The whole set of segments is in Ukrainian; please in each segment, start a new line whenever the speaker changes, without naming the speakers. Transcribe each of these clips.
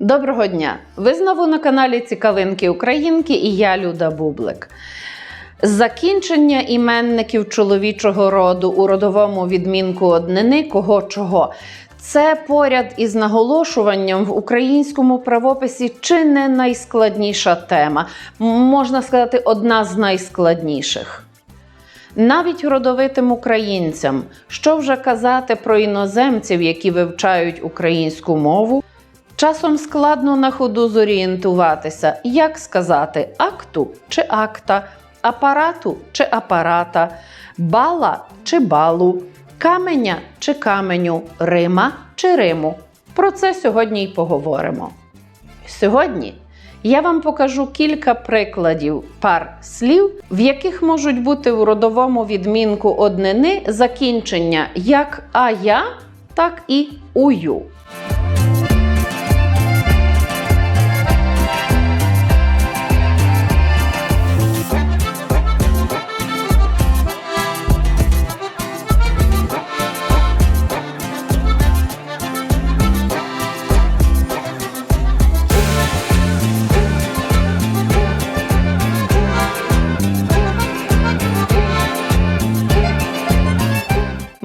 Доброго дня! Ви знову на каналі Цікавинки Українки і я Люда Бублик. Закінчення іменників чоловічого роду у родовому відмінку однини кого чого. Це поряд із наголошуванням в українському правописі чи не найскладніша тема, можна сказати, одна з найскладніших. Навіть родовитим українцям, що вже казати про іноземців, які вивчають українську мову, часом складно на ходу зорієнтуватися, як сказати акту чи акта, апарату чи апарата, бала чи балу, каменя чи каменю, рима чи риму. Про це сьогодні й поговоримо. Сьогодні я вам покажу кілька прикладів пар слів, в яких можуть бути в родовому відмінку однини закінчення як а я, так і ую.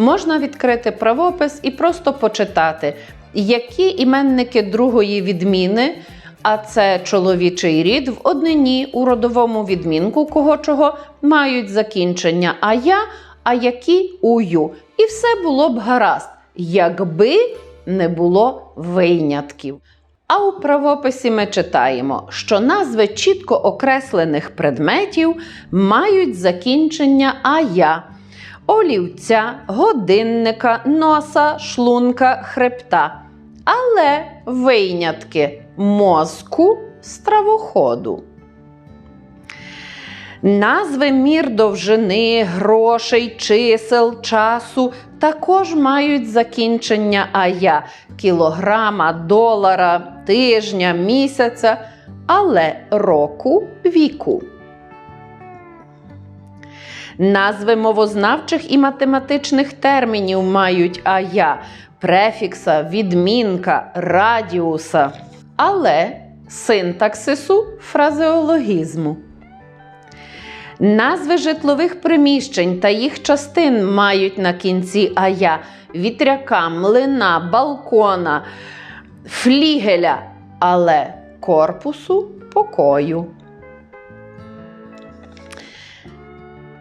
Можна відкрити правопис і просто почитати, які іменники другої відміни, а це чоловічий рід в однині у родовому відмінку кого чого мають закінчення а я, а які ую. І все було б гаразд, якби не було винятків. А у правописі ми читаємо, що назви чітко окреслених предметів мають закінчення а я олівця, годинника, носа, шлунка, хребта. Але винятки мозку стравоходу. Назви мір довжини, грошей, чисел, часу також мають закінчення ая кілограма, долара, тижня, місяця, але року віку. Назви мовознавчих і математичних термінів мають ая, префікса, відмінка, радіуса, але синтаксису фразеологізму. Назви житлових приміщень та їх частин мають на кінці ая вітряка, млина, балкона, флігеля, але корпусу покою.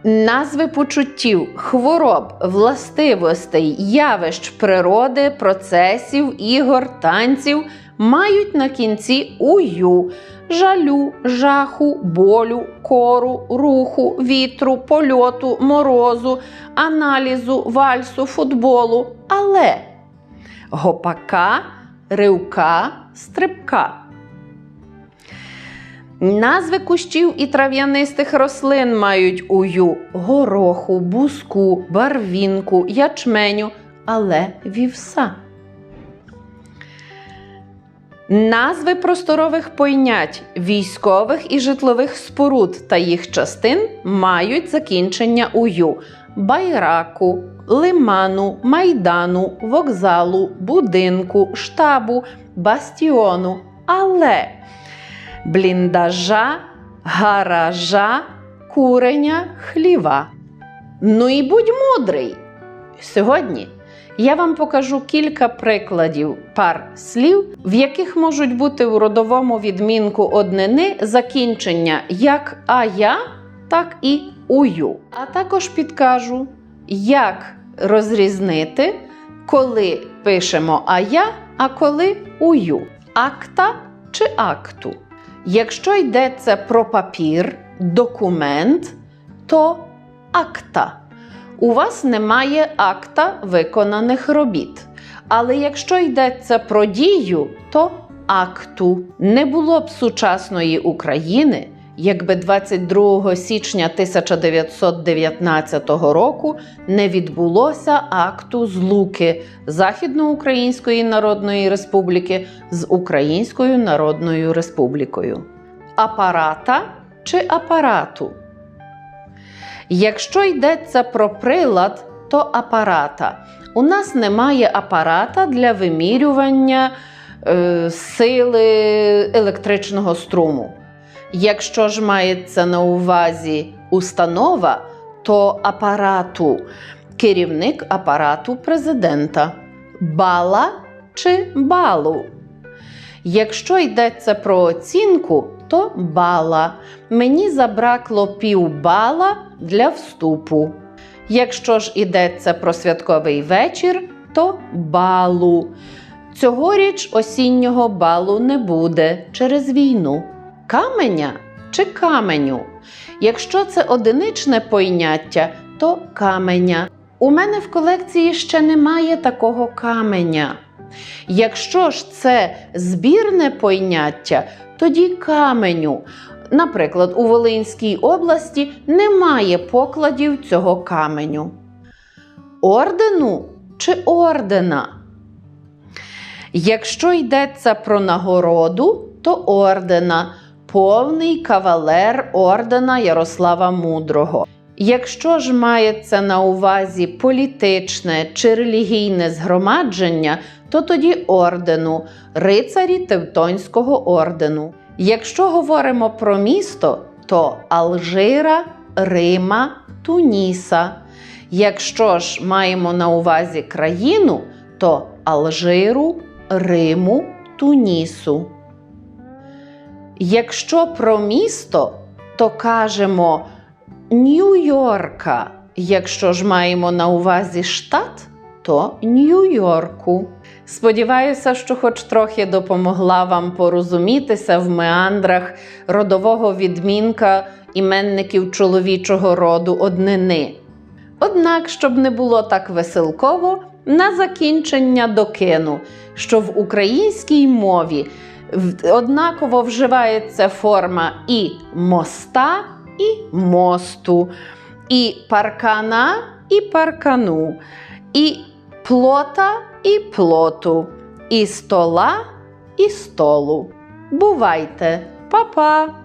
Назви почуттів, хвороб, властивостей, явищ природи, процесів, ігор, танців мають на кінці ую, жалю, жаху, болю, кору, руху, вітру, польоту, морозу, аналізу, вальсу, футболу, але гопака, ривка, стрибка. Назви кущів і трав'янистих рослин мають ую гороху, буску, барвінку, ячменю, але вівса. Назви просторових пойнять, військових і житлових споруд та їх частин мають закінчення ую байраку, лиману, майдану, вокзалу, будинку, штабу, бастіону. Але бліндажа, гаража, куреня, хліва. Ну і будь мудрий! Сьогодні я вам покажу кілька прикладів пар слів, в яких можуть бути в родовому відмінку однини закінчення як а я, так і ую. А також підкажу, як розрізнити, коли пишемо а я, а коли ую. Акта чи акту. Якщо йдеться про папір, документ, то акта. У вас немає акта виконаних робіт. Але якщо йдеться про дію, то акту. Не було б сучасної України, якби 22 січня 1919 року не відбулося акту злуки Західноукраїнської Народної Республіки з Українською Народною Республікою. Апарата чи апарату. Якщо йдеться про прилад, то апарата. У нас немає апарата для вимірювання е, сили електричного струму. Якщо ж мається на увазі установа, то апарату, керівник апарату президента, бала чи балу. Якщо йдеться про оцінку, то бала. Мені забракло півбала для вступу. Якщо ж йдеться про святковий вечір, то балу. Цьогоріч осіннього балу не буде через війну. Каменя чи каменю? Якщо це одиничне пойняття, то каменя. У мене в колекції ще немає такого каменя. Якщо ж це збірне пойняття, тоді каменю. Наприклад, у Волинській області немає покладів цього каменю. Ордену чи ордена? Якщо йдеться про нагороду, то ордена, повний кавалер ордена Ярослава Мудрого. Якщо ж мається на увазі політичне чи релігійне згромадження, то тоді ордену, рицарі Тевтонського ордену. Якщо говоримо про місто, то Алжира, Рима, Туніса. Якщо ж маємо на увазі країну, то Алжиру, Риму, Тунісу. Якщо про місто, то кажемо Нью-Йорка. Якщо ж маємо на увазі штат, то Нью-Йорку. Сподіваюся, що хоч трохи допомогла вам порозумітися в меандрах родового відмінка іменників чоловічого роду однини. Однак, щоб не було так веселково, на закінчення докину, що в українській мові однаково вживається форма і моста, і мосту, і паркана, і паркану, і плота, і плоту, і стола, і столу. Бувайте, Па-па!